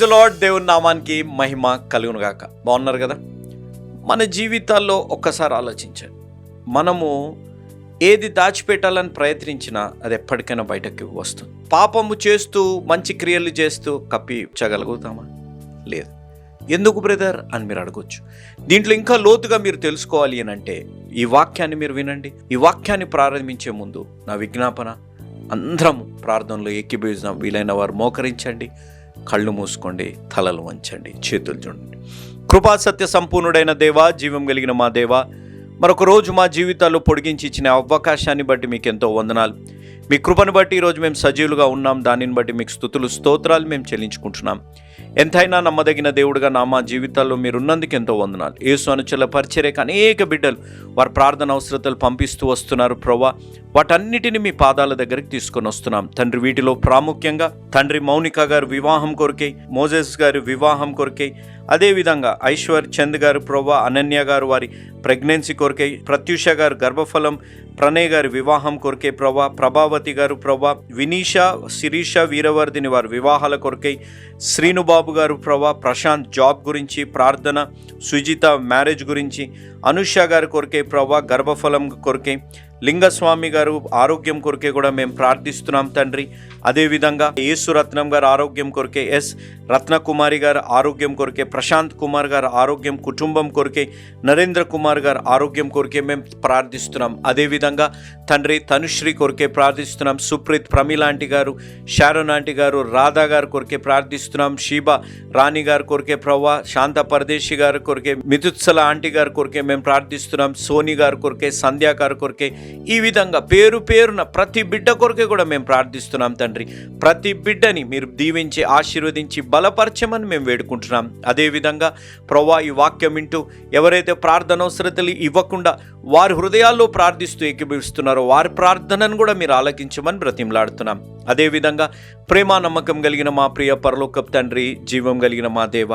Praise lord దేవుని నామానికి మహిమ కలుగును గాక బాగున్నారు కదా? మన జీవితాల్లో ఒక్కసారి ఆలోచించండి. మనము ఏది దాచిపెట్టాలని ప్రయత్నించినా అది ఎప్పటికైనా బయటకు వస్తుంది. పాపము చేస్తూ మంచి క్రియలు చేస్తూ కప్పించగలుగుతామా లేదు. ఎందుకు బ్రదర్ అని మీరు అడగొచ్చు. దీంట్లో ఇంకా లోతుగా మీరు తెలుసుకోవాలి అని అంటే ఈ వాక్యాన్ని మీరు వినండి. ఈ వాక్యాన్ని ప్రారంభించే ముందు నా విజ్ఞాపన అందరం ప్రార్థనలో ఏకీభవించాం వీలైన వారు మోకరించండి. కళ్ళు మూసుకోండి తలలు వంచండి చేతులు చూడండి కృపా సత్య సంపూర్ణుడైన దేవా జీవం కలిగిన మా దేవా మరొక రోజు మా జీవితాల్లో పొడిగించి ఇచ్చిన అవకాశాన్ని బట్టి మీకు ఎంతో వందనాలు. మీ కృపను బట్టి ఈరోజు మేము సజీవులుగా ఉన్నాం దానిని బట్టి మీకు స్థుతులు స్తోత్రాలు మేము చెల్లించుకుంటున్నాం. ఎంతైనా నమ్మదగిన దేవుడుగా నా మా జీవితాల్లో మీరు ఉన్నందుకు ఎంతో వందనాలు. యేసు అనుచల పరిచర్యక అనేక బిడ్డలు వారి ప్రార్థన అవసరతలు పంపిస్తూ వస్తున్నారు ప్రవ్వా. వాటన్నిటిని మీ పాదాల దగ్గరికి తీసుకొని వస్తున్నాం. తండ్రి వీటిలో ప్రాముఖ్యంగా తండ్రి మౌనిక గారు వివాహం కొరకై మోజెస్ గారి వివాహం కొరకై అదేవిధంగా ఐశ్వర్ చంద్ గారు ప్రభా అనన్య గారు వారి ప్రెగ్నెన్సీ కొరకై ప్రత్యూష గారు గర్భఫలం ప్రణయ్ గారి వివాహం కొరకే ప్రభా ప్రభావతి గారు ప్రభా వినీష శిరీష వీరవర్ధిని వారి వివాహాల కొరకై శ్రీనుబాబు గారు ప్రభా ప్రశాంత్ జాబ్ గురించి ప్రార్థన సుజిత మ్యారేజ్ గురించి అనుష గారి కొరకే ప్రభా గర్భఫలం కొరకే లింగస్వామి గారు ఆరోగ్యం కొరకే కూడా మేము ప్రార్థిస్తున్నాం తండ్రి. అదేవిధంగా యేసు రత్నం గారు ఆరోగ్యం కొరకే ఎస్ రత్నకుమారి గారు ఆరోగ్యం కొరకే ప్రశాంత్ కుమార్ గారు ఆరోగ్యం కుటుంబం కొరకే నరేంద్ర కుమార్ గారు ఆరోగ్యం కొరకే మేము ప్రార్థిస్తున్నాం. అదేవిధంగా తండ్రి తనుశ్రీ కొరకే ప్రార్థిస్తున్నాం. సుప్రీత్ ప్రమిలాంటి గారు షారోన్ ఆంటీ గారు రాధా గారు కొరకే ప్రార్థిస్తున్నాం. షీబా రాణి గారు కొరకే ప్రవ్వా శాంత పరదేశి గారు కొరకే మితుత్సల ఆంటీ గారు కొరకే మేము ప్రార్థిస్తున్నాం. సోని గారు కొరకే సంధ్యా గారు కొరకే ఈ విధంగా పేరు పేరున ప్రతి బిడ్డ కొరకే కూడా మేము ప్రార్థిస్తున్నాం తండ్రి. ప్రతి బిడ్డని మీరు దీవించి ఆశీర్వదించి బలపరచమని మేము వేడుకుంటున్నాం. అదేవిధంగా ప్రవా ఈ వాక్యం వింటూ ఎవరైతే ప్రార్థన అవసరతలు ఇవ్వకుండా వారి హృదయాల్లో ప్రార్థిస్తూ ఏకీభవిస్తున్నారో వారి ప్రార్థనను కూడా మీరు ఆలకించమని బ్రతిమలాడుతున్నాం. అదేవిధంగా ప్రేమ నమ్మకం కలిగిన మా ప్రియ పరలోకప్ తండ్రి జీవం కలిగిన మా దేవ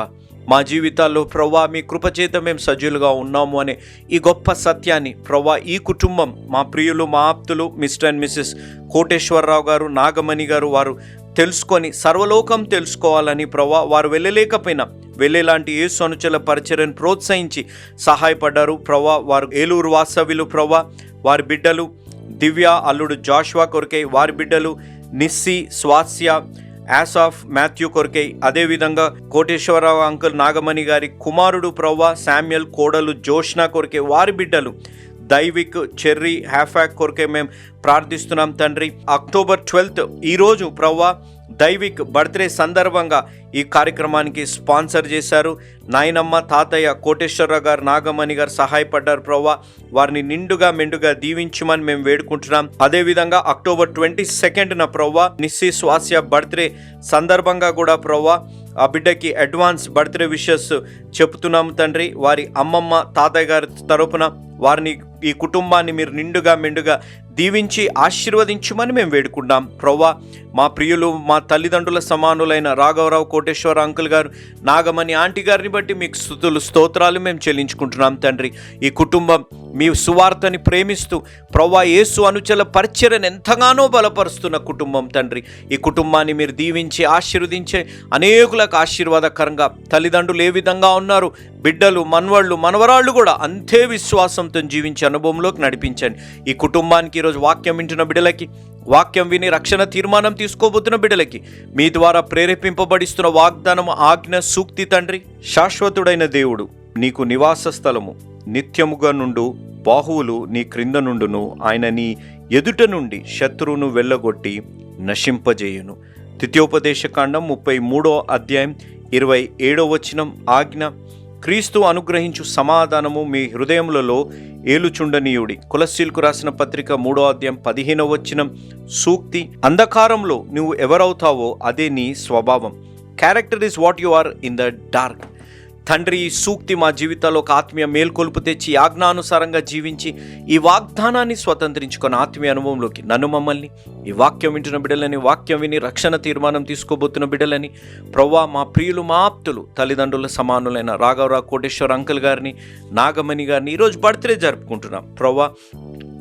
మా జీవితాల్లో ప్రవ్వా మీ కృపచేత మేము సజీలుగా ఉన్నాము అనే ఈ గొప్ప సత్యాన్ని ప్రవ్వా ఈ కుటుంబం మా ప్రియులు మా ఆప్తులు మిస్టర్ అండ్ మిస్సెస్ కోటేశ్వరరావు గారు నాగమణి గారు వారు తెలుసుకొని సర్వలోకం తెలుసుకోవాలని ప్రవ్వా వారు వెళ్ళలేకపోయినా వెళ్ళేలాంటి ఏ సనుచల పరిచయను ప్రోత్సహించి సహాయపడ్డారు. ప్రవ్వా వారు ఏలూరు వాసవిలు ప్రవ్వా వారి బిడ్డలు దివ్య అల్లుడు జాషువా కొరికే వారి బిడ్డలు నిస్సి స్వాస్య యాసాఫ్ మాథ్యూ కొరకై అదేవిధంగా కోటేశ్వరరావు అంకుల్ నాగమణి గారి కుమారుడు ప్రవ్వ శామ్యుల్ కోడలు జోష్నా కొరకే వారి బిడ్డలు దైవిక్ చెర్రీ హ్యాఫాక్ కొరకే మేము ప్రార్థిస్తున్నాం తండ్రి. అక్టోబర్ ట్వెల్త్ ఈరోజు ప్రవ్వా దైవిక్ బర్త్డే సందర్భంగా ఈ కార్యక్రమానికి స్పాన్సర్ చేశారు. నాయనమ్మ తాతయ్య కోటేశ్వరరావు గారు నాగమణి గారు సహాయపడ్డారు ప్రవ్వా. వారిని నిండుగా మెండుగా దీవించమని మేము వేడుకుంటున్నాం. అదేవిధంగా అక్టోబర్ ట్వంటీ సెకండ్న ప్రవ్వా నిస్సి స్వాస్య బర్త్డే సందర్భంగా కూడా ప్రవ్వా ఆ బిడ్డకి అడ్వాన్స్ బర్త్డే విషెస్ చెప్తున్నాము తండ్రి. వారి అమ్మమ్మ తాతయ్య గారి తరపున వారిని ఈ కుటుంబాన్ని మీరు నిండుగా మెండుగా దీవించి ఆశీర్వదించమని మేము వేడుకుంటాం. ప్రవ్వా మా ప్రియులు మా తల్లిదండ్రుల సమానులైన రాఘవరావు కోటేశ్వర అంకుల్ గారు నాగమణి ఆంటీ గారిని బట్టి మీకు స్థుతులు స్తోత్రాలు మేము చెల్లించుకుంటున్నాం తండ్రి. ఈ కుటుంబం మీ సువార్తని ప్రేమిస్తూ ప్రవ్వా యేసు అనుచల పరిచయను ఎంతగానో బలపరుస్తున్న కుటుంబం తండ్రి. ఈ కుటుంబాన్ని మీరు దీవించి ఆశీర్వదించే అనేకులకు ఆశీర్వాదకరంగా తల్లిదండ్రులు ఏ విధంగా ఉన్నారు బిడ్డలు మనవళ్ళు మనవరాళ్ళు కూడా అంతే విశ్వాసంతో జీవించే అనుభవంలోకి నడిపించండి. ఈ కుటుంబానికి ఈరోజు వాక్యం వింటున్న బిడ్డలకి వాక్యం విని రక్షణ తీర్మానం తీసుకోబోతున్న బిడ్డలకి మీ ద్వారా ప్రేరేపింపబడిస్తున్న వాగ్దానం ఆజ్ఞ సూక్తి తండ్రి శాశ్వతుడైన దేవుడు నీకు నివాస స్థలము నిత్యముగా నుండు బాహువులు నీ క్రింద నుండును ఆయన నీ ఎదుట నుండి శత్రువును వెళ్ళగొట్టి నశింపజేయును. ద్వితీయోపదేశకాండం ముప్పై మూడో అధ్యాయం ఇరవై ఏడో వచనం ఆజ్ఞ క్రీస్తు అనుగ్రహించు సమాధానము మీ హృదయములలో ఏలుచుండనీయుడి. కులశీల్కు రాసిన పత్రిక మూడో అధ్యాయం పదిహేనవ వచ్చిన సూక్తి అంధకారంలో నువ్వు ఎవరవుతావో అదే నీ స్వభావం. Character is what you are in the dark తండ్రి ఈ సూక్తి మా జీవితాల్లో ఒక ఆత్మీయ మేల్కొలుపు తెచ్చి ఆజ్ఞానుసారంగా జీవించి ఈ వాగ్దానాన్ని స్వతంత్రించుకున్న ఆత్మీయ అనుభవంలోకి నన్ను మమ్మల్ని ఈ వాక్యం వింటున్న బిడ్డలని వాక్యం విని రక్షణ తీర్మానం తీసుకోబోతున్న బిడ్డలని ప్రవ్వా మా ప్రియులు మా ఆప్తులు తల్లిదండ్రుల సమానులైన రాఘవరావు కోటేశ్వర అంకుల్ గారిని నాగమణి గారిని ఈరోజు బర్త్డే జరుపుకుంటున్నాం. ప్రవ్వా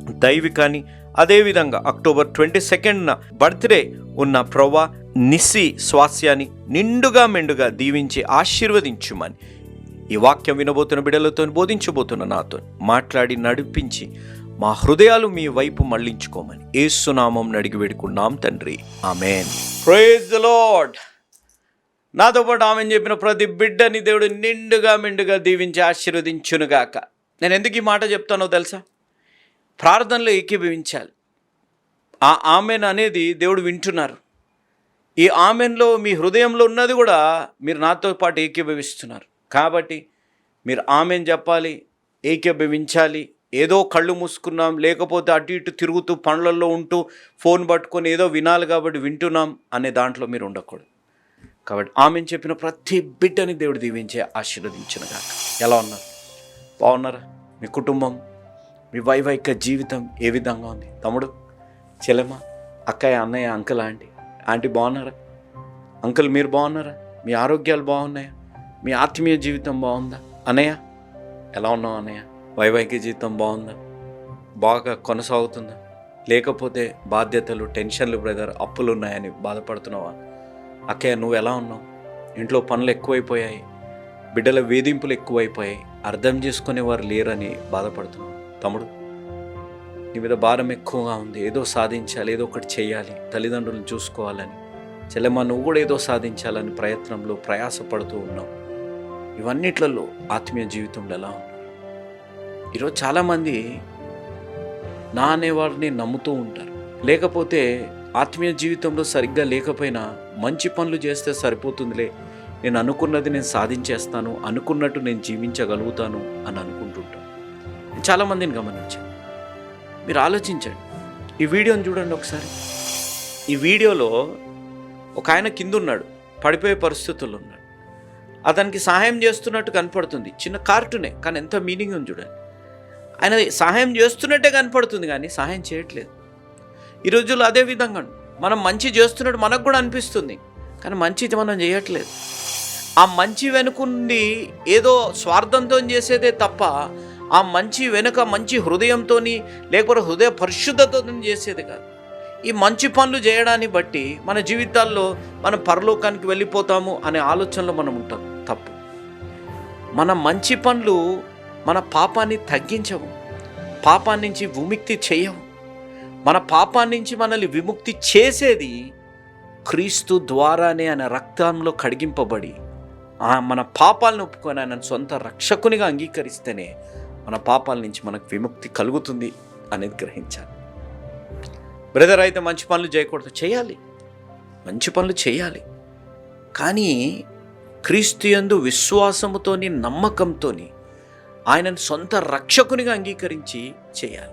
దైవికాని అదేవిధంగా అక్టోబర్ ట్వంటీ సెకండ్న బర్త్డే ఉన్న ప్రవ్వా నిస్సి స్వాస్యాన్ని నిండుగా మెండుగా దీవించి ఆశీర్వదించుమని ఈ వాక్యం వినబోతున్న బిడలతో బోధించబోతున్న నాతో మాట్లాడి నడిపించి మా హృదయాలు మీ వైపు మళ్ళించుకోమని ఏసునామం అడిగి వేడుకున్నాం తండ్రి. ఆమెన్. Praise the Lord. నాతో పాటు ఆమె చెప్పిన ప్రతి బిడ్డని దేవుడు నిండుగా మిండుగా దీవించి ఆశీర్వదించునుగాక నేను ఎందుకు ఈ మాట చెప్తానో తెలుసా? ప్రార్థనలో ఏకీభవించాలి. ఆ ఆమెన్ అనేది దేవుడు వింటున్నారు. ఈ ఆమెన్లో మీ హృదయంలో ఉన్నది కూడా మీరు నాతో పాటు ఏకీభవిస్తున్నారు. కాబట్టి మీరు ఆమెను చెప్పాలి ఏకీభవించాలి ఏదో కళ్ళు మూసుకున్నాం లేకపోతే అటు ఇటు తిరుగుతూ పనులలో ఉంటూ ఫోన్ పట్టుకొని ఏదో వినాలి కాబట్టి వింటున్నాం అనే దాంట్లో మీరు ఉండకూడదు. కాబట్టి ఆమె చెప్పిన ప్రతి బిడ్డని దేవుడు దీవించే ఆశీర్వదించిన కాక ఎలా ఉన్నారు? బాగున్నారా? మీ కుటుంబం మీ వైవాహిక జీవితం ఏ విధంగా ఉంది? తమ్ముడు చెల్లెమ్మ అక్కయ్య అన్నయ్య అంకుల్ ఆంటీ ఆంటీ బాగున్నారా? అంకుల్ మీరు బాగున్నారా? మీ ఆరోగ్యాలు బాగున్నాయా? మీ ఆత్మీయ జీవితం బాగుందా? అన్నయ్య ఎలా ఉన్నావు అనయ్య? వైవాహిక జీవితం బాగుందా? బాగా కొనసాగుతుందా? లేకపోతే బాధ్యతలు టెన్షన్లు బ్రదర్ అప్పులు ఉన్నాయని బాధపడుతున్నావా? అక్కయ్య నువ్వు ఎలా ఉన్నావు? ఇంట్లో పనులు ఎక్కువైపోయాయి. బిడ్డల వేధింపులు ఎక్కువైపోయాయి. అర్థం చేసుకునేవారు లేరని బాధపడుతున్నావు. తమ్ముడు నీ మీద భారం ఎక్కువగా ఉంది. ఏదో సాధించాలి ఏదో ఒకటి చేయాలి తల్లిదండ్రులను చూసుకోవాలని. చెల్లెమ్మ నువ్వు కూడా ఏదో సాధించాలని ప్రయత్నంలో ప్రయాసపడుతూ ఉన్నావు. ఇవన్నిట్లలో ఆత్మీయ జీవితంలో ఎలా ఉన్నారు? ఈరోజు చాలామంది నా అనేవాడిని నమ్ముతూ ఉంటారు. లేకపోతే ఆత్మీయ జీవితంలో సరిగ్గా లేకపోయినా మంచి పనులు చేస్తే సరిపోతుందిలే. నేను అనుకున్నది నేను సాధించేస్తాను అనుకున్నట్టు నేను జీవించగలుగుతాను అని అనుకుంటుంటాను నేను చాలామందిని గమనించాను. మీరు ఆలోచించండి. ఈ వీడియోని చూడండి ఒకసారి. ఈ వీడియోలో ఒక ఆయన కింద ఉన్నాడు. పడిపోయే పరిస్థితుల్లో ఉన్నాడు. అతనికి సహాయం చేస్తున్నట్టు కనపడుతుంది. చిన్న కార్టూనే కానీ ఎంత మీనింగ్ ఉంది చూడండి. ఆయన సహాయం చేస్తున్నట్టే కనపడుతుంది కానీ సహాయం చేయట్లేదు. ఈ రోజుల్లో అదే విధంగా మనం మంచి చేస్తున్నట్టు మనకు కూడా అనిపిస్తుంది కానీ మంచిది మనం చేయట్లేదు. ఆ మంచి వెనుకుండి ఏదో స్వార్థంతో చేసేదే తప్ప ఆ మంచి వెనుక మంచి హృదయంతో లేకపోతే హృదయ పరిశుద్ధతో చేసేది కాదు. ఈ మంచి పనులు చేయడాన్ని బట్టి మన జీవితాల్లో మనం పరలోకానికి వెళ్ళిపోతాము అనే ఆలోచనలో మనం ఉంటాం. తప్పు. మన మంచి పనులు మన పాపాన్ని తగ్గించవు. పాపాన్ని నుంచి విముక్తి చేయవు. మన పాపాన్ని నుంచి మనల్ని విముక్తి చేసేది క్రీస్తు ద్వారానే ఆయన రక్తంలో కడిగింపబడి మన పాపాలను ఒప్పుకొని ఆయన సొంత రక్షకునిగా అంగీకరిస్తేనే మన పాపాల నుంచి మనకు విముక్తి కలుగుతుంది అనేది గ్రహించాలి. బ్రదర్ అయితే మంచి పనులు చేయకూడదు. చేయాలి. మంచి పనులు చేయాలి. కానీ క్రీస్తుయందు విశ్వాసముతోని నమ్మకంతోని ఆయనను సొంత రక్షకునిగా అంగీకరించి చేయాలి.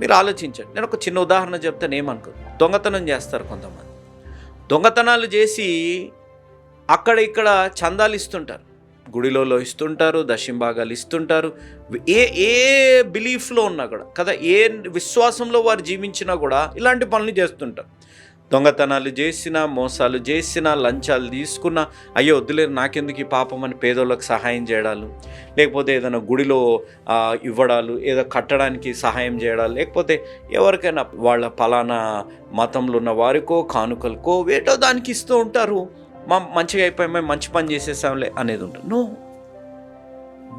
మీరు ఆలోచించండి. నేను ఒక చిన్న ఉదాహరణ చెప్తాను ఏమనుకో దొంగతనం చేస్తారు కొంతమంది. దొంగతనాలు చేసి అక్కడ ఇక్కడ చందాలు ఇస్తుంటారు. గుడిలో ఇస్తుంటారు దశింభాగాలు ఇస్తుంటారు. ఏ ఏ బిలీఫ్లో ఉన్నా కూడా కదా ఏ విశ్వాసంలో వారు జీవించినా కూడా ఇలాంటి పనులు చేస్తుంటారు. దొంగతనాలు చేసిన మోసాలు చేసిన లంచాలు తీసుకున్న అయ్యో వద్దులేరు నాకెందుకు ఈ పాపం అని పేదోళ్ళకి సహాయం చేయడాలు? లేకపోతే ఏదైనా గుడిలో ఇవ్వడాలు ఏదో కట్టడానికి సహాయం చేయడాలు లేకపోతే ఎవరికైనా వాళ్ళ ఫలానా మతంలో ఉన్న వారికో కానుకలకో వేటో దానికి ఇస్తూ ఉంటారు. మా మంచిగా అయిపోయి మేము మంచి పని చేసేసాంలే అనేది ఉంటుంది. No.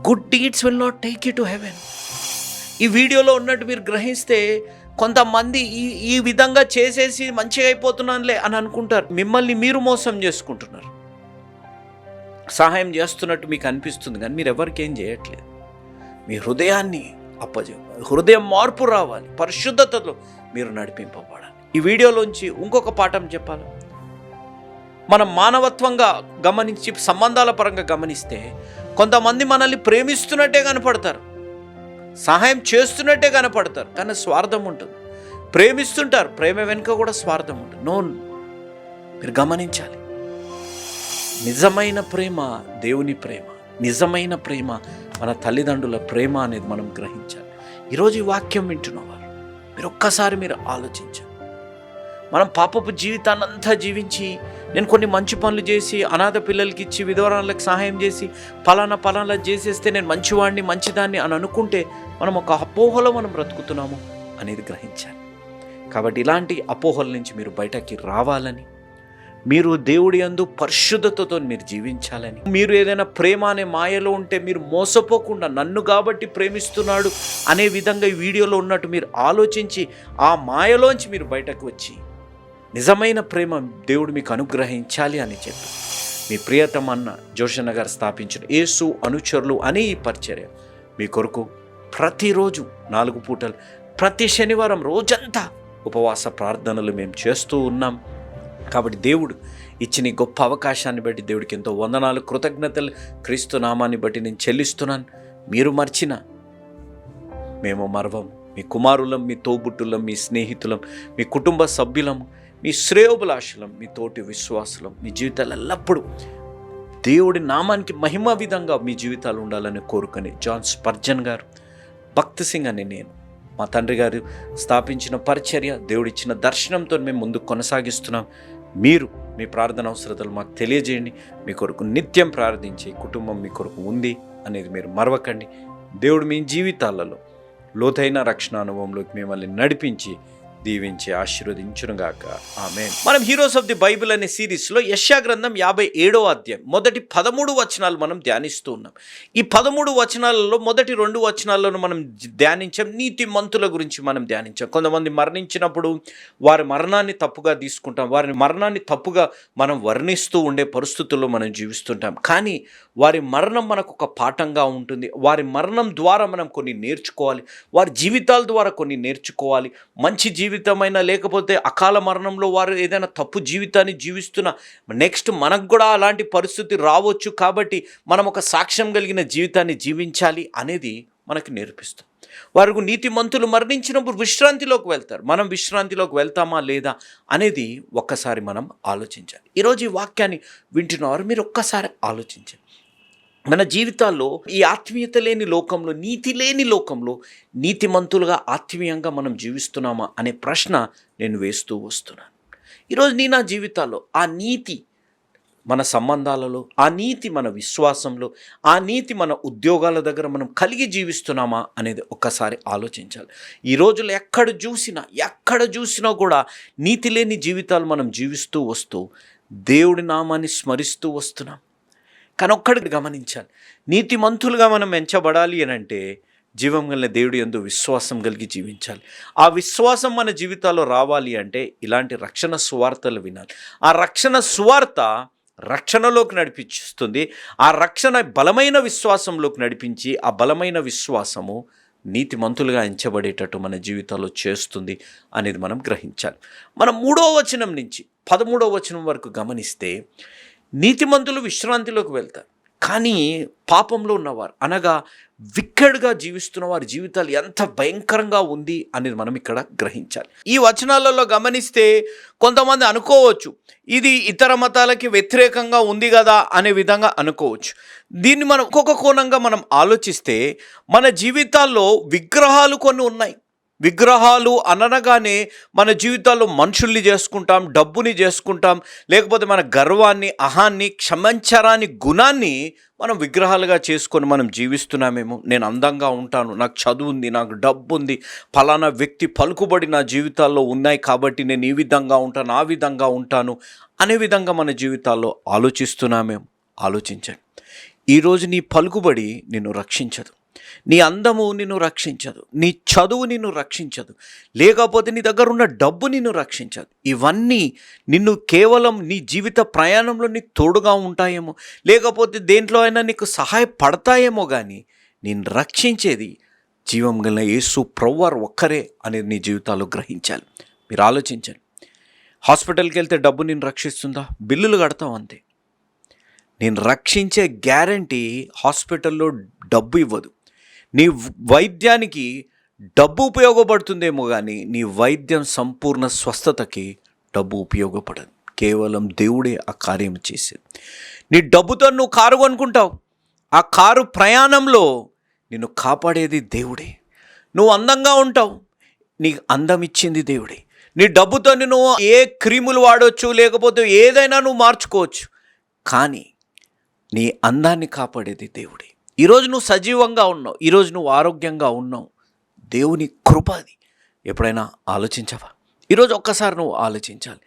Good deeds will not take you to heaven. ఈ వీడియోలో ఉన్నట్టు మీరు గ్రహిస్తే కొంతమంది ఈ ఈ విధంగా చేసేసి మంచిగా అయిపోతున్నానులే అని అనుకుంటారు. మిమ్మల్ని మీరు మోసం చేసుకుంటున్నారు. సహాయం చేస్తున్నట్టు మీకు అనిపిస్తుంది కానీ మీరు ఎవరికి ఏం చేయట్లేదు. మీ హృదయాన్ని అప్పజే హృదయం మార్పు రావాలి. పరిశుద్ధతలో మీరు నడిపింపబడాలి. ఈ వీడియోలోంచి ఇంకొక పాఠం చెప్పాలి. మనం మానవత్వంగా గమనించి సంబంధాల పరంగా గమనిస్తే కొంతమంది మనల్ని ప్రేమిస్తున్నట్టే కనపడతారు. సహాయం చేస్తున్నట్టే కనపడతారు కానీ స్వార్థం ఉంటుంది. ప్రేమిస్తుంటారు ప్రేమ వెనుక కూడా స్వార్థం ఉంటుంది. నో మీరు గమనించాలి. నిజమైన ప్రేమ దేవుని ప్రేమ. నిజమైన ప్రేమ మన తల్లిదండ్రుల ప్రేమ అనేది మనం గ్రహించాలి. ఈరోజు ఈ వాక్యం వింటున్నవారు మీరు ఒక్కసారి మీరు ఆలోచించాలి మనం పాపపు జీవితాన్ని అంతా జీవించి నేను కొన్ని మంచి పనులు చేసి అనాథ పిల్లలకి ఇచ్చి విధవరాలకు సహాయం చేసి పలానా పలానా చేసేస్తే నేను మంచివాడిని మంచిదాన్ని అని అనుకుంటే మనం ఒక అపోహలో మనం బ్రతుకుతున్నాము అనేది గ్రహించాలి. కాబట్టి ఇలాంటి అపోహల నుంచి మీరు బయటకి రావాలని మీరు దేవుడి అందు పరిశుద్ధతతో మీరు జీవించాలని మీరు ఏదైనా ప్రేమ అనే మాయలో ఉంటే మీరు మోసపోకుండా నన్ను కాబట్టి ప్రేమిస్తున్నాడు అనే విధంగా ఈ వీడియోలో ఉన్నట్టు మీరు ఆలోచించి ఆ మాయలోంచి మీరు బయటకు వచ్చి నిజమైన ప్రేమ దేవుడు మీకు అనుగ్రహించాలి అని చెప్పి మీ ప్రియతమ అన్న జోషన్న గారు స్థాపించిన యేసు అనుచరులు అనే ఈ పరిచర్య మీ కొరకు ప్రతిరోజు నాలుగు పూటలు ప్రతి శనివారం రోజంతా ఉపవాస ప్రార్థనలు మేము చేస్తూ ఉన్నాం. కాబట్టి దేవుడు ఇచ్చిన గొప్ప అవకాశాన్ని బట్టి దేవుడికి ఎంతో వందనాలు కృతజ్ఞతలు క్రీస్తు నామాన్ని బట్టి నేను చెల్లిస్తున్నాను. మీరు మర్చిన మేము మరవం. మీ కుమారులం మీ తోబుట్టులం మీ స్నేహితులం మీ కుటుంబ సభ్యులం మీ శ్రేయోభిలాషలం మీ తోటి విశ్వాసులం మీ జీవితాలు ఎల్లప్పుడూ దేవుడి నామానికి మహిమ విధంగా మీ జీవితాలు ఉండాలని కోరుకొని జాన్ స్పర్జన్ గారు భక్తి సింగ్ అని నేను మా తండ్రి గారు స్థాపించిన పరిచర్య దేవుడిచ్చిన దర్శనంతో మేము ముందుకు కొనసాగిస్తున్నాం. మీరు మీ ప్రార్థన అవసరతలు మాకు తెలియజేయండి. మీ కొరకు నిత్యం ప్రార్థించి కుటుంబం మీ కొరకు ఉంది అనేది మీరు మరవకండి. దేవుడు మీ జీవితాలలో లోతైన రక్షణ అనుభవంలోకి మిమ్మల్ని నడిపించి దీవించి ఆశీర్వదించునుగాక ఆమె మనం హీరోస్ ఆఫ్ ది బైబిల్ అనే సిరీస్లో యశా గ్రంథం యాభై ఏడో అధ్యాయం మొదటి పదమూడు వచనాలు మనం ధ్యానిస్తూ ఉన్నాం. ఈ పదమూడు వచనాలలో మొదటి రెండు వచనాలను మనం ధ్యానించాం. నీతి మంతుల గురించి మనం ధ్యానించాం. కొంతమంది మరణించినప్పుడు వారి మరణాన్ని తప్పుగా తీసుకుంటాం. వారి మరణాన్ని తప్పుగా మనం వర్ణిస్తూ ఉండే పరిస్థితుల్లో మనం జీవిస్తుంటాం. కానీ వారి మరణం మనకు ఒక పాఠంగా ఉంటుంది. వారి మరణం ద్వారా మనం కొన్ని నేర్చుకోవాలి. వారి జీవితాల ద్వారా కొన్ని నేర్చుకోవాలి. మంచి జీవితమైనా లేకపోతే అకాల మరణంలో వారు ఏదైనా తప్పు జీవితాన్ని జీవిస్తున్న నెక్స్ట్ మనకు కూడా అలాంటి పరిస్థితి రావచ్చు కాబట్టి మనం ఒక సాక్ష్యం కలిగిన జీవితాన్ని జీవించాలి అనేది మనకు నేర్పిస్తుంది. వారికి నీతిమంతులు మరణించినప్పుడు విశ్రాంతిలోకి వెళ్తారు. మనం విశ్రాంతిలోకి వెళ్తామా లేదా అనేది ఒక్కసారి మనం ఆలోచించాలి. ఈరోజు ఈ వాక్యాన్ని వింటున్నవారు మీరు ఒక్కసారి ఆలోచించండి. మన జీవితాల్లో ఈ ఆత్మీయత లేని లోకంలో నీతి లేని లోకంలో నీతిమంతులుగా ఆత్మీయంగా మనం జీవిస్తున్నామా అనే ప్రశ్న నేను వేస్తూ వస్తున్నాను. ఈరోజు నీ నా జీవితాల్లో ఆ నీతి మన సంబంధాలలో ఆ నీతి మన విశ్వాసంలో ఆ నీతి మన ఉద్యోగాల దగ్గర మనం కలిగి జీవిస్తున్నామా అనేది ఒక్కసారి ఆలోచించాలి. ఈ రోజులు ఎక్కడ చూసినా ఎక్కడ చూసినా కూడా నీతి లేని జీవితాలు మనం జీవిస్తూ వస్తూ దేవుడి నామాన్ని స్మరిస్తూ వస్తున్నాం. కనొక్కడికి గమనించాలి. నీతిమంతులుగా మనం ఎంచబడాలి అని అంటే జీవం కలిగిన దేవుడు ఎందు విశ్వాసం కలిగి జీవించాలి. ఆ విశ్వాసం మన జీవితాల్లో రావాలి అంటే ఇలాంటి రక్షణ సువార్తలు వినాలి. ఆ రక్షణ సువార్త రక్షణలోకి నడిపిస్తుంది. ఆ రక్షణ బలమైన విశ్వాసంలోకి నడిపించి ఆ బలమైన విశ్వాసము నీతిమంతులుగా ఎంచబడేటట్టు మన జీవితాల్లో చేస్తుంది అనేది మనం గ్రహించాలి. మనం మూడో వచనం నుంచి పదమూడో వచనం వరకు గమనిస్తే నీతిమంతులు విశ్రాంతిలోకి వెళ్తారు. కానీ పాపంలో ఉన్నవారు అనగా విక్కడ్గా జీవిస్తున్న వారి జీవితాలు ఎంత భయంకరంగా ఉంది అనేది మనం ఇక్కడ గ్రహించాలి. ఈ వచనాలలో గమనిస్తే కొంతమంది అనుకోవచ్చు ఇది ఇతర మతాలకి వ్యతిరేకంగా ఉంది కదా అనే విధంగా అనుకోవచ్చు. దీన్ని మనం ఒక్కొక్క కోణంగా మనం ఆలోచిస్తే మన జీవితాల్లో విగ్రహాలు కొన్ని ఉన్నాయి. విగ్రహాలు అననగానే మన జీవితాల్లో మనుషుల్ని చేసుకుంటాం డబ్బుని చేసుకుంటాం లేకపోతే మన గర్వాన్ని అహాన్ని క్షమించరాని గుణాన్ని మనం విగ్రహాలుగా చేసుకొని మనం జీవిస్తున్నామేమో. నేను అందంగా ఉంటాను నాకు చదువు ఉంది నాకు డబ్బు ఉంది ఫలానా వ్యక్తి పలుకుబడి నా జీవితాల్లో ఉన్నాయి కాబట్టి నేను ఈ విధంగా ఉంటాను ఆ విధంగా ఉంటాను అనే విధంగా మన జీవితాల్లో ఆలోచిస్తున్నామేమో. ఆలోచించండి. ఈరోజు నీ పలుకుబడి నిన్ను రక్షించదు. నీ అందము నిన్ను రక్షించదు నీ చదువు నిన్ను రక్షించదు లేకపోతే నీ దగ్గర ఉన్న డబ్బు నిన్ను రక్షించదు. ఇవన్నీ నిన్ను కేవలం నీ జీవిత ప్రయాణంలో నీకు తోడుగా ఉంటాయేమో లేకపోతే దేంట్లో అయినా నీకు సహాయపడతాయేమో కానీ నేను రక్షించేది జీవం గల యేసు ప్రవ్వర్ ఒక్కరే అనేది నీ జీవితాల్లో గ్రహించాలి. మీరు ఆలోచించండి. హాస్పిటల్కి వెళ్తే డబ్బు నేను రక్షిస్తుందా? బిల్లులు కడతాం అంతే. నేను రక్షించే గ్యారంటీ హాస్పిటల్లో డబ్బు ఇవ్వదు. నీ వైద్యానికి డబ్బు ఉపయోగపడుతుందేమో కానీ నీ వైద్యం సంపూర్ణ స్వస్థతకి డబ్బు ఉపయోగపడదు. కేవలం దేవుడే ఆ కార్యం చేసేది. నీ డబ్బుతో నువ్వు కారు కొనుక్కుంటావు. ఆ కారు ప్రయాణంలో నిన్ను కాపాడేది దేవుడే. నువ్వు అందంగా ఉంటావు. నీకు అందం ఇచ్చింది దేవుడే. నీ డబ్బుతో నువ్వు ఏ క్రీములు వాడవచ్చు లేకపోతే ఏదైనా నువ్వు మార్చుకోవచ్చు. కానీ నీ అందాన్ని కాపాడేది దేవుడే. ఈరోజు నువ్వు సజీవంగా ఉన్నావు ఈరోజు నువ్వు ఆరోగ్యంగా ఉన్నావు. దేవుని కృప అది. ఎప్పుడైనా ఆలోచించవా? ఈరోజు ఒక్కసారి నువ్వు ఆలోచించాలి.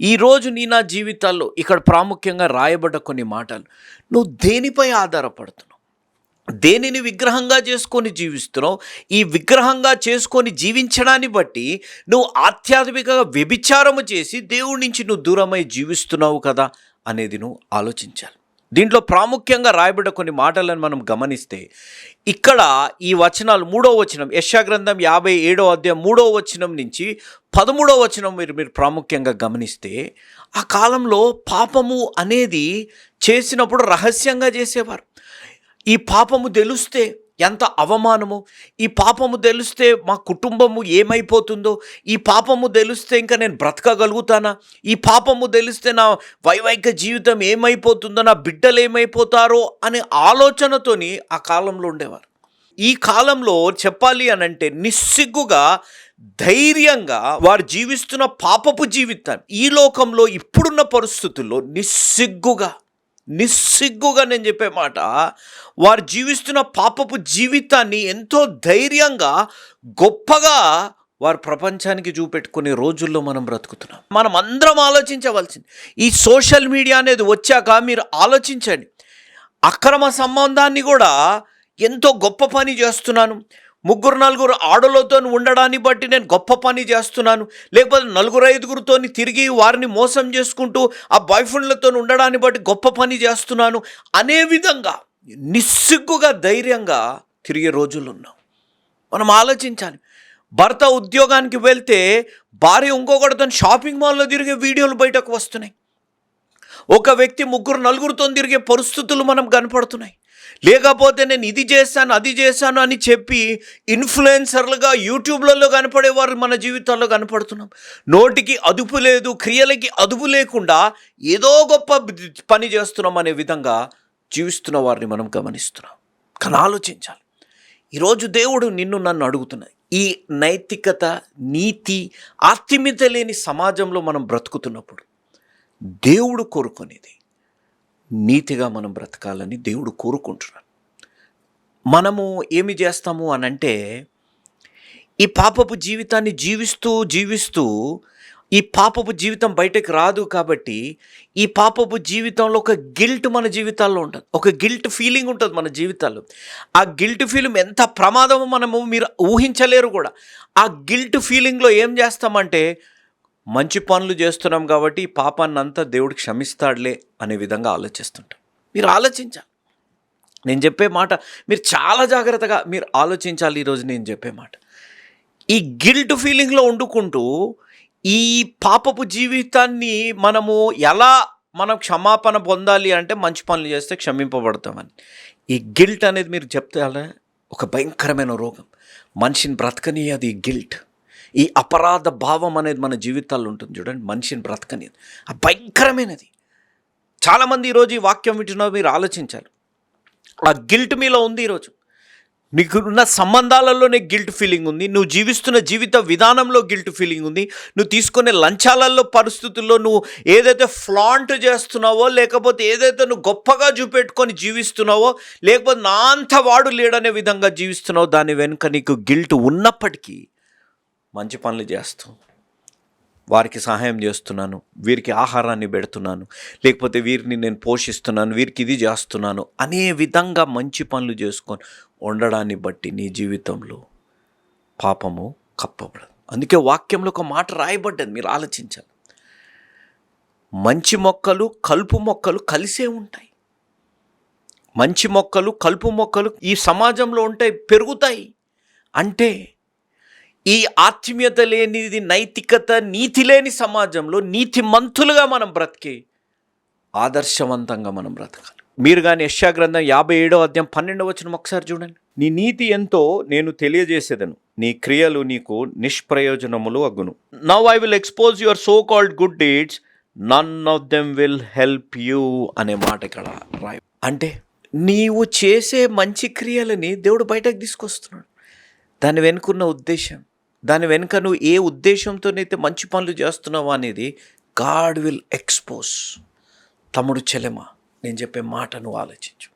ఈరోజు నీ నా జీవితాల్లో ఇక్కడ ప్రాముఖ్యంగా రాయబడ్డ కొన్ని మాటలు. నువ్వు దేనిపై ఆధారపడుతున్నావు? దేనిని విగ్రహంగా చేసుకొని జీవిస్తున్నావు? ఈ విగ్రహంగా చేసుకొని జీవించడాన్ని బట్టి నువ్వు ఆధ్యాత్మికంగా వ్యభిచారము చేసి దేవుడి నుంచి నువ్వు దూరమై జీవిస్తున్నావు కదా అనేది నువ్వు ఆలోచించాలి. దీంట్లో ప్రాముఖ్యంగా రాయబడ్డ కొన్ని మాటలను మనం గమనిస్తే ఇక్కడ ఈ వచనాలు మూడో వచనం యశాగ్రంథం యాభై ఏడో అధ్యాయం మూడో వచనం నుంచి పదమూడో వచనం మీరు మీరు ప్రాముఖ్యంగా గమనిస్తే ఆ కాలంలో పాపము అనేది చేసినప్పుడు రహస్యంగా చేసేవారు. ఈ పాపము తెలుస్తే ఎంత అవమానము. ఈ పాపము తెలిస్తే మా కుటుంబము ఏమైపోతుందో. ఈ పాపము తెలిస్తే ఇంకా నేను బ్రతకగలుగుతానా? ఈ పాపము తెలిస్తే నా వైవాహిక జీవితం ఏమైపోతుందో నా బిడ్డలు ఏమైపోతారో అనే ఆలోచనతోని ఆ కాలంలో ఉండేవారు. ఈ కాలంలో చెప్పాలి అని అంటే నిస్సిగ్గుగా ధైర్యంగా వారు జీవిస్తున్న పాపపు జీవితాన్ని ఈ లోకంలో ఇప్పుడున్న పరిస్థితుల్లో నిస్సిగ్గుగా నిస్సిగ్గుగా నేను చెప్పే మాట వారు జీవిస్తున్న పాపపు జీవితాన్ని ఎంతో ధైర్యంగా గొప్పగా వారు ప్రపంచానికి చూపెట్టుకునే రోజుల్లో మనం బ్రతుకుతున్నాం. మనం అందరం ఆలోచించవలసింది. ఈ సోషల్ మీడియా అనేది వచ్చాక మీరు ఆలోచించండి. అక్రమ సంబంధాన్ని కూడా ఎంతో గొప్ప పని చేస్తున్నాను. ముగ్గురు నలుగురు ఆడలతో ఉండడాన్ని బట్టి నేను గొప్ప పని చేస్తున్నాను. లేకపోతే నలుగురు ఐదుగురితో తిరిగి వారిని మోసం చేసుకుంటూ ఆ బాయ్ ఫ్రెండ్లతో ఉండడాన్ని బట్టి గొప్ప పని చేస్తున్నాను అనే విధంగా నిస్సిగ్గుగా ధైర్యంగా తిరిగే రోజులు ఉన్నాం మనం ఆలోచించాలి. భర్త ఉద్యోగానికి వెళ్తే భార్య ఇంకొకటితో షాపింగ్ మాల్లో తిరిగే వీడియోలు బయటకు వస్తున్నాయి. ఒక వ్యక్తి ముగ్గురు నలుగురితో తిరిగే పరిస్థితులు మనం కనపడుతున్నాయి. లేకపోతే నేను ఇది చేశాను అది చేశాను అని చెప్పి ఇన్ఫ్లుయెన్సర్లుగా యూట్యూబ్లలో కనపడేవారు మన జీవితాల్లో కనపడుతున్నాం. నోటికి అదుపు లేదు క్రియలకి అదుపు లేకుండా ఏదో గొప్ప పని చేస్తున్నాం అనే విధంగా జీవిస్తున్న వారిని మనం గమనిస్తున్నాం. కానీ ఆలోచించాలి. ఈరోజు దేవుడు నిన్ను నన్ను అడుగుతున్నాయి ఈ నైతికత నీతి ఆత్మీయత లేని సమాజంలో మనం బ్రతుకుతున్నప్పుడు దేవుడు కోరుకునేది నీతిగా మనం బ్రతకాలని దేవుడు కోరుకుంటున్నాడు. మనము ఏమి చేస్తాము అని అంటే ఈ పాపపు జీవితాన్ని జీవిస్తూ జీవిస్తూ ఈ పాపపు జీవితం బయటకు రాదు కాబట్టి ఈ పాపపు జీవితంలో ఒక గిల్ట్ మన జీవితాల్లో ఉంటుంది. ఒక గిల్ట్ ఫీలింగ్ ఉంటుంది మన జీవితాల్లో. ఆ గిల్ట్ ఫీలింగ్ ఎంత ప్రమాదమో మనము మీరు ఊహించలేరు కూడా. ఆ గిల్ట్ ఫీలింగ్లో ఏం చేస్తామంటే మంచి పనులు చేస్తున్నాం కాబట్టి ఈ పాపాన్ని అంతా దేవుడు క్షమిస్తాడులే అనే విధంగా ఆలోచిస్తుంటాం. మీరు ఆలోచించాలి. నేను చెప్పే మాట మీరు చాలా జాగ్రత్తగా మీరు ఆలోచించాలి ఈరోజు నేను చెప్పే మాట. ఈ గిల్ట్ ఫీలింగ్లో వండుకుంటూ ఈ పాపపు జీవితాన్ని మనము ఎలా మనం క్షమాపణ పొందాలి అంటే మంచి పనులు చేస్తే క్షమింపబడతామని. ఈ గిల్ట్ అనేది మీరు చెప్తే ఒక భయంకరమైన రోగం. మనిషిని బ్రతకని అది గిల్ట్. ఈ అపరాధ భావం అనేది మన జీవితాల్లో ఉంటుంది. చూడండి మనిషిని బ్రతకనేది ఆ భయంకరమైనది. చాలామంది ఈరోజు ఈ వాక్యం వింటున్నా మీరు ఆలోచించాలి. ఆ గిల్ట్ మీలో ఉంది ఈరోజు. నీకు ఉన్న సంబంధాలలోనే గిల్ట్ ఫీలింగ్ ఉంది. నువ్వు జీవిస్తున్న జీవిత విధానంలో గిల్ట్ ఫీలింగ్ ఉంది. నువ్వు తీసుకునే లంచాలలో పరిస్థితుల్లో నువ్వు ఏదైతే ఫ్లాంట్ చేస్తున్నావో లేకపోతే ఏదైతే నువ్వు గొప్పగా చూపెట్టుకొని జీవిస్తున్నావో లేకపోతే నా అంత వాడు లేడనే విధంగా జీవిస్తున్నావో దాని వెనుక నీకు గిల్ట్ ఉన్నప్పటికీ మంచి పనులు చేస్తూ వారికి సహాయం చేస్తున్నాను వీరికి ఆహారాన్ని పెడుతున్నాను లేకపోతే వీరిని నేను పోషిస్తున్నాను వీరికి ఇది చేస్తున్నాను అనే విధంగా మంచి పనులు చేసుకొని ఉండడాన్ని బట్టి నీ జీవితంలో పాపము కప్పబడదు. అందుకే వాక్యంలో ఒక మాట రాయబడ్డది మీరు ఆలోచించాలి. మంచి మొక్కలు కలుపు మొక్కలు కలిసే ఉంటాయి. మంచి మొక్కలు కలుపు మొక్కలు ఈ సమాజంలో ఉంటాయి పెరుగుతాయి. అంటే ఈ ఆత్మీయత లేనిది నైతికత నీతి లేని సమాజంలో నీతిమంతులుగా మనం బ్రతికి ఆదర్శవంతంగా మనం బ్రతకాలి. మీరు కానీ యశా గ్రంథం యాభై ఏడో అధ్యాయం పన్నెండవ వచ్చిన ఒకసారి చూడండి. నీ నీతి ఎంతో నేను తెలియజేసేదను. నీ క్రియలు నీకు నిష్ప్రయోజనములు అగ్గును now I will expose your so called good deeds none of them will help you అనే మాట ఇక్కడ రాయ అంటే నీవు చేసే మంచి క్రియలని దేవుడు బయటకు తీసుకొస్తున్నాడు. దాని వెనుకున్న ఉద్దేశం దాని వెనుక నువ్వు ఏ ఉద్దేశంతోనైతే మంచి పనులు చేస్తున్నావో అనేది గాడ్ విల్ ఎక్స్పోజ్. తమ్ముడు చెలెమ నేను చెప్పే మాట నువ్వు ఆలోచించు.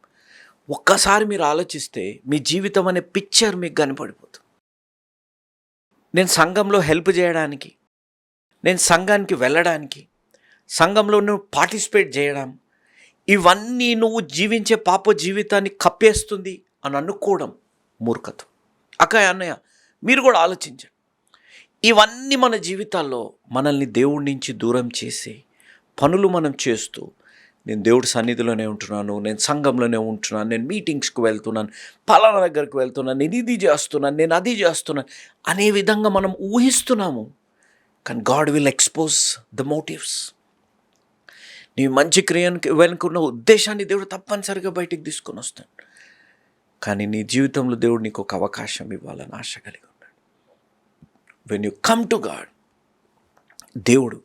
ఒక్కసారి మీరు ఆలోచిస్తే మీ జీవితం అనే పిక్చర్ మీకు కనపడిపోతుంది. నేను సంఘంలో హెల్ప్ చేయడానికి నేను సంఘానికి వెళ్ళడానికి సంఘంలో నువ్వు పార్టిసిపేట్ చేయడం ఇవన్నీ నువ్వు జీవించే పాప జీవితాన్ని కప్పేస్తుంది అని అనుకోవడం మూర్ఖత్వం. అక్క అన్నయ్య మీరు కూడా ఆలోచించండి. ఇవన్నీ మన జీవితాల్లో మనల్ని దేవుడి నుంచి దూరం చేసి పనులు మనం చేస్తూ నేను దేవుడి సన్నిధిలోనే ఉంటున్నాను నేను సంఘంలోనే ఉంటున్నాను నేను మీటింగ్స్కి వెళ్తున్నాను పలానా దగ్గరికి వెళ్తున్నాను నేను ఇది చేస్తున్నాను నేను అది చేస్తున్నాను అనే విధంగా మనం ఊహిస్తున్నాము. కానీ God will expose the motives. నీ మంచి క్రియను వెనుకున్న ఉద్దేశాన్ని దేవుడు తప్పనిసరిగా బయటికి తీసుకొని వస్తాడు. కానీ నీ జీవితంలో దేవుడు నీకు ఒక అవకాశం ఇవ్వాలని ఆశ కలిగి when you come to God దేవుడు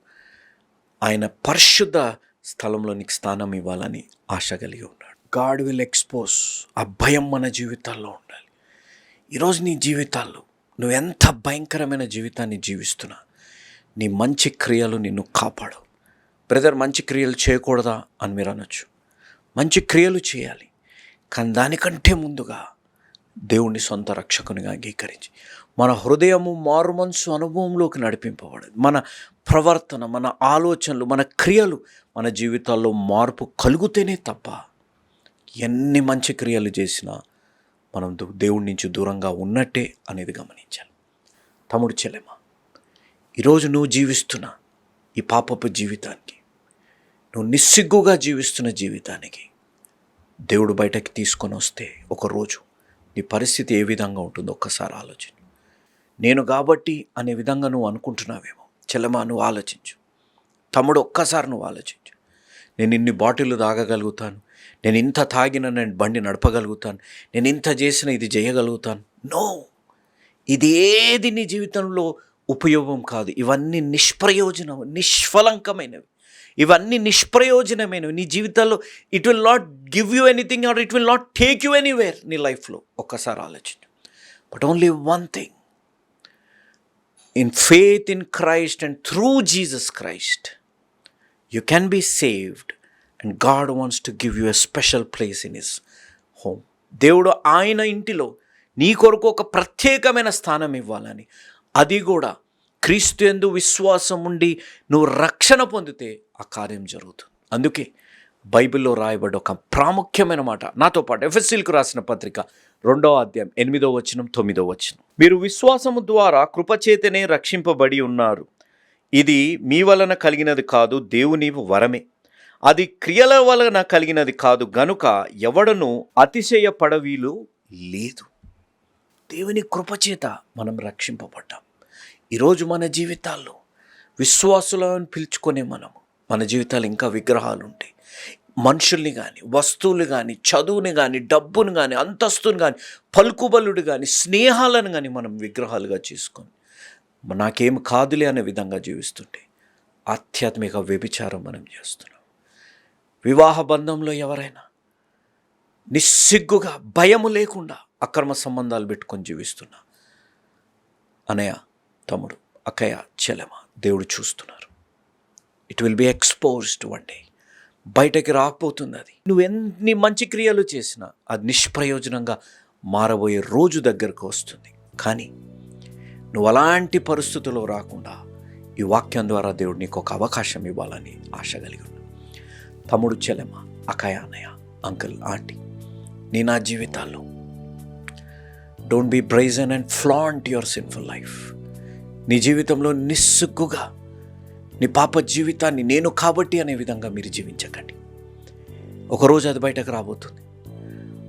ఆయన పరిశుద్ధ స్థలంలో నీకు స్థానం ఇవ్వాలని ఆశ కలిగి ఉన్నాడు. గాడ్ విల్ ఎక్స్పోజ్ ఆ భయం మన జీవితాల్లో ఉండాలి. ఈరోజు నీ జీవితాల్లో నువ్వు ఎంత భయంకరమైన జీవితాన్ని జీవిస్తున్నా నీ మంచి క్రియలు నిన్ను కాపాడు బ్రదర్ మంచి క్రియలు చేయకూడదా అని మీరు అనొచ్చు. మంచి క్రియలు చేయాలి. కానీ దానికంటే ముందుగా దేవుణ్ణి సొంత రక్షకునిగా అంగీకరించి. మన హృదయము మారు మనసు అనుభవంలోకి నడిపింపబడదు. మన ప్రవర్తన మన ఆలోచనలు మన క్రియలు మన జీవితాల్లో మార్పు కలుగుతేనే తప్ప ఎన్ని మంచి క్రియలు చేసినా మనం దు- దేవుడి నుంచి దూరంగా ఉన్నట్టే అనేది గమనించాలి. తమ్ముడు చెల్లెమ్మ ఈరోజు నువ్వు జీవిస్తున్న ఈ పాపపు జీవితానికి నువ్వు నిస్సిగ్గుగా జీవిస్తున్న జీవితానికి దేవుడు బయటకి తీసుకొని వస్తే ఒకరోజు నీ పరిస్థితి ఏ విధంగా ఉంటుందో ఒక్కసారి ఆలోచించు. నేను కాబట్టి అనే విధంగా నువ్వు అనుకుంటున్నావేమో. చెలమా నువ్వు ఆలోచించు. తమ్ముడు ఒక్కసారి నువ్వు ఆలోచించు. నేను ఇన్ని బాటిల్ తాగగలుగుతాను. నేను ఇంత తాగిన నేను బండి నడపగలుగుతాను. నేను ఇంత చేసిన ఇది చేయగలుగుతాను. నో! ఇది ఏది నీ జీవితంలో ఉపయోగం కాదు. ఇవన్నీ నిష్ప్రయోజనం నిష్ఫలంకమైనవి. ఇవన్నీ నిష్ప్రయోజనమైనవి నీ జీవితంలో it will not give you anything or it will not take you anywhere నీ లైఫ్లో. ఒక్కసారి ఆలోచించు. But only one thing in faith in Christ and through Jesus Christ you can be saved and God wants to give you a special place in his home దేవుడు ఆయన ఇంటిలో నీ కొరకు ఒక ప్రత్యేకమైన స్థానం ఇవ్వాలని. అది కూడా క్రీస్తు ఎందు విశ్వాసం ఉండి నువ్వు రక్షణ పొందితే ఆ కార్యం జరుగుతుంది. అందుకే బైబిల్లో రాయబడి ఒక ప్రాముఖ్యమైన మాట. నాతో పాటు ఎఫ్ఎస్సీలకు రాసిన పత్రిక రెండో అధ్యాయం ఎనిమిదో వచనం తొమ్మిదో వచనం. మీరు విశ్వాసము ద్వారా కృపచేతనే రక్షింపబడి ఉన్నారు. ఇది మీ వలన కలిగినది కాదు దేవుని వరమే. అది క్రియల వలన కలిగినది కాదు గనుక ఎవడను అతిశయపడవీలు లేదు. దేవుని కృపచేత మనం రక్షింపబడ్డాం. ఈరోజు మన జీవితాల్లో విశ్వాసులను పిలుచుకునే మనము మన జీవితాలు ఇంకా విగ్రహాలు ఉంటాయి మనుషుల్ని కానీ వస్తువులు కానీ చదువుని కానీ డబ్బును కానీ అంతస్తుని కానీ పలుకుబలుడు కానీ స్నేహాలను కానీ మనం విగ్రహాలుగా చేసుకొని నాకేం కాదులే అనే విధంగా జీవిస్తుంటే ఆధ్యాత్మిక వ్యభిచారం మనం చేస్తున్నాం. వివాహ బంధంలో ఎవరైనా నిస్సిగ్గుగా భయము లేకుండా అక్రమ సంబంధాలు పెట్టుకొని జీవిస్తున్నా. అనయా తమ్ముడు అక్కయ్య చెలమ దేవుడు చూస్తున్నారు. It will be exposed one day బయటకి రాకపోతుంది అది. నువ్వు ఎన్ని మంచి క్రియలు చేసినా అది నిష్ప్రయోజనంగా మారబోయే రోజు దగ్గరకు వస్తుంది. కానీ నువ్వు అలాంటి పరిస్థితుల్లో రాకుండా ఈ వాక్యం ద్వారా దేవుడు నీకు ఒక అవకాశం ఇవ్వాలని ఆశ కలిగి ఉన్నాను తమ్ముడు చెలెమ్మ అక్కయ్య అన్నయ్య అంకుల్ ఆంటీ నీ నా జీవితాల్లో. Don't be brazen and flaunt your sinful life నీ జీవితంలో నిస్సుగ్గుగా నీ పాప జీవితాన్ని నేను కాబట్టి అనే విధంగా మీరు జీవించకండి. ఒకరోజు అది బయటకు రాబోతుంది.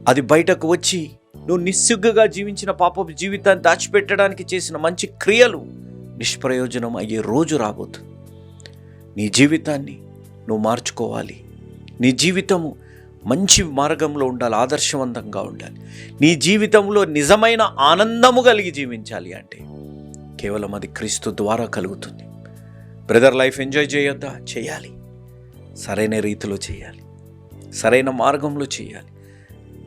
అది బయటకు వచ్చి నువ్వు నిస్సిగ్గుగా జీవించిన పాప జీవితాన్ని దాచిపెట్టడానికి చేసిన మంచి క్రియలు నిష్ప్రయోజనం అయ్యే రోజు రాబోతుంది. నీ జీవితాన్ని నువ్వు మార్చుకోవాలి. నీ జీవితము మంచి మార్గంలో ఉండాలి ఆదర్శవంతంగా ఉండాలి. నీ జీవితంలో నిజమైన ఆనందము కలిగి జీవించాలి అంటే కేవలం అది క్రీస్తు ద్వారా కలుగుతుంది. బ్రదర్ లైఫ్ ఎంజాయ్ చేయొద్దా? చేయాలి. సరైన రీతిలో చేయాలి. సరైన మార్గంలో చేయాలి.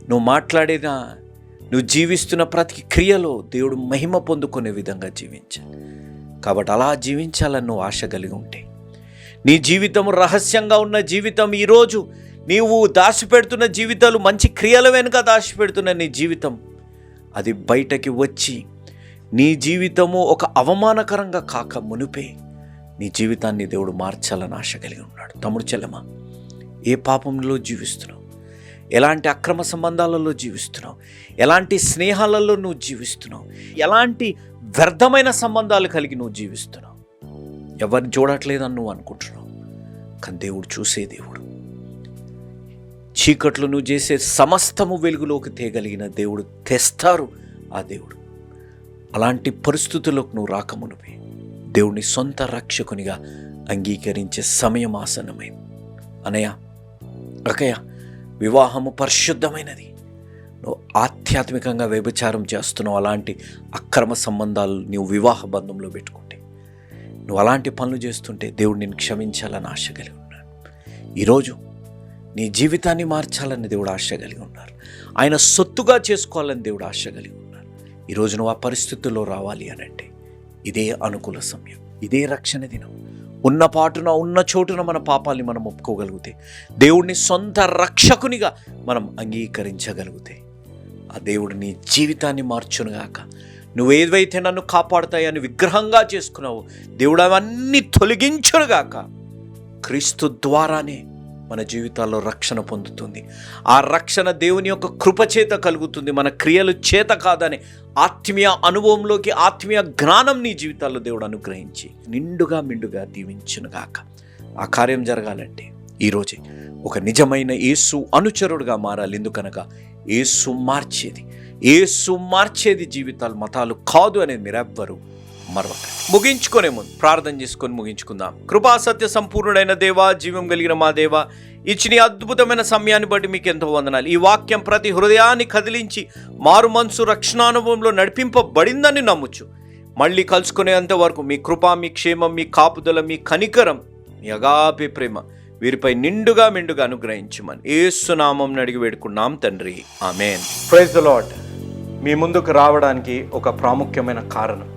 నువ్వు మాట్లాడేదా? నువ్వు జీవిస్తున్న ప్రతి క్రియలో దేవుడు మహిమ పొందుకునే విధంగా జీవించాలి. కాబట్టి అలా జీవించాలని నువ్వు ఆశ కలిగి ఉంటే నీ జీవితం రహస్యంగా ఉన్న జీవితం ఈరోజు నీవు దాచిపెడుతున్న జీవితాలు మంచి క్రియల వెనుక దాచిపెడుతున్న నీ జీవితం అది బయటకి వచ్చి నీ జీవితము ఒక అవమానకరంగా కాక మునిపే నీ జీవితాన్ని దేవుడు మార్చాలని ఆశ కలిగి ఉన్నాడు. తమ్ముడు చెల్లెమా ఏ పాపంలో జీవిస్తున్నావు? ఎలాంటి అక్రమ సంబంధాలలో జీవిస్తున్నావు? ఎలాంటి స్నేహాలలో నువ్వు జీవిస్తున్నావు? ఎలాంటి వ్యర్థమైన సంబంధాలు కలిగి నువ్వు జీవిస్తున్నావు? ఎవరిని చూడట్లేదని నువ్వు అనుకుంటున్నావు? కానీ దేవుడు చూసే దేవుడు. చీకట్లు నువ్వు చేసే సమస్తము వెలుగులోకి తేగలిగిన దేవుడు తెస్తారు ఆ దేవుడు. అలాంటి పరిస్థితులకు నువ్వు రాకమునిపి. దేవుని సొంత రక్షకునిగా అంగీకరించే సమయం ఆసన్నమైంది. అనయ అకయ వివాహము పరిశుద్ధమైనది. నువ్వు ఆధ్యాత్మికంగా వ్యభిచారం చేస్తున్నావు అలాంటి అక్రమ సంబంధాలు నువ్వు వివాహ బంధంలో పెట్టుకుంటే. నువ్వు అలాంటి పనులు చేస్తుంటే దేవుడు నేను క్షమించాలని ఆశ కలిగి ఉన్నాడు. ఈరోజు నీ జీవితాన్ని మార్చాలని దేవుడు ఆశ కలిగి ఉన్నారు. ఆయన సొత్తుగా చేసుకోవాలని దేవుడు ఆశ కలిగి ఈరోజు నువ్వు ఆ పరిస్థితుల్లో రావాలి అని అంటే ఇదే అనుకూల సమయం ఇదే రక్షణ దినం. ఉన్న పాటున ఉన్న చోటున మన పాపాల్ని మనం ఒప్పుకోగలిగితే దేవుడిని సొంత రక్షకునిగా మనం అంగీకరించగలిగితే ఆ దేవుడు నీ జీవితాన్ని మార్చునుగాక నువ్వు ఏవైతే నన్ను కాపాడుతాయని విగ్రహంగా చేసుకున్నావో దేవుడు అవన్నీ తొలగించునుగాక క్రీస్తు ద్వారానే మన జీవితాల్లో రక్షణ పొందుతుంది. ఆ రక్షణ దేవుని యొక్క కృపచేత కలుగుతుంది. మన క్రియలు చేత కాదని ఆత్మీయ అనుభవంలోకి ఆత్మీయ జ్ఞానం నీ జీవితాల్లో దేవుడు అనుగ్రహించి నిండుగా మిండుగా దీవించునుగాక ఆ కార్యం జరగాలంటే ఈరోజే ఒక నిజమైన యేసు అనుచరుడుగా మారాలి. ఎందుకనగా యేసు మార్చేది. యేసు మార్చేది జీవితాలు మతాలు కాదు అనేది మీరెవ్వరు మరొక ముగించుకునే ముందు ప్రార్థన చేసుకొని ముగించుకుందాం. కృపా సత్య సంపూర్ణుడైన దేవా జీవం కలిగిన మా దేవ ఇచ్చిన అద్భుతమైన సమయాన్ని బట్టి మీకు ఎంతో వందనాలు. ఈ వాక్యం ప్రతి హృదయాన్ని కదిలించి మారు మనసు రక్షణానుభవంలో నడిపింపబడిందని నమ్ముచు. మళ్ళీ కలుసుకునేంత వరకు మీ కృప మీ క్షేమం మీ కాపుదల మీ కనికరం మీ అగాపే ప్రేమ వీరిపై నిండుగా మెండుగా అనుగ్రహించమని ఏసునామం అడిగి వేడుకున్నాం తండ్రి. ఆమెన్. ప్రైజ్ ద లాడ్ మీ ముందుకు రావడానికి ఒక ప్రాముఖ్యమైన కారణం.